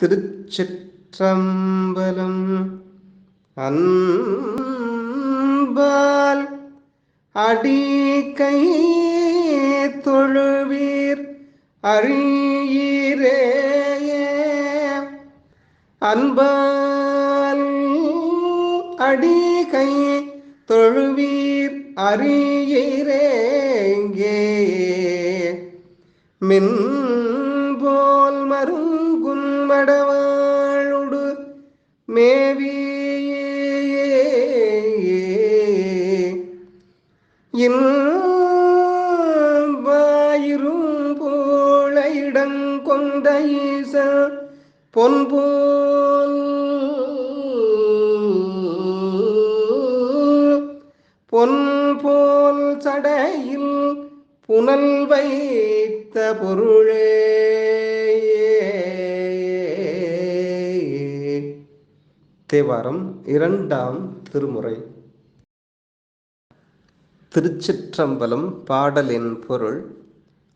திருச்சிற்றம்பலம் அன்பால் அடிக்கை தொழுவீர் அறியீரே அன்பால் அடிக்கை தொழுவீர் அறியீரேங்கே. மின் போல் மருங்குன் மடவாழுடு மேவியே. இன்பாயிரும் போல இடங்கொண்ட ஈச பொன்போல் பொன் போல் சடையில் புனல் வைத்த பொருளே. தேவாரம் இரண்டாம் திருமுறை. திருச்சிற்றம்பலம் பாடலின் பொருள்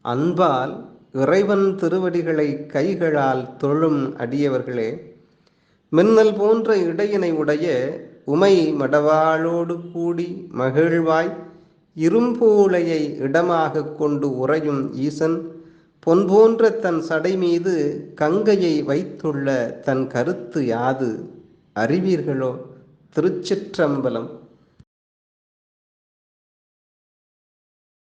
அன்பால் இறைவன் திருவடிகளை கைகளால் தொழும் அடியவர்களே மின்னல் போன்ற இடையினை உடைய உமை மடவாளோடு கூடி மகிழ்வாய் இரும்பூளையை இடமாக கொண்டு உறையும் ஈசன் பொன் போன்ற தன் சடை மீது கங்கையை வைத்துள்ள தன் கருத்து யாது? அறிவீர்களோ? திருச்சிற்றம்பலம்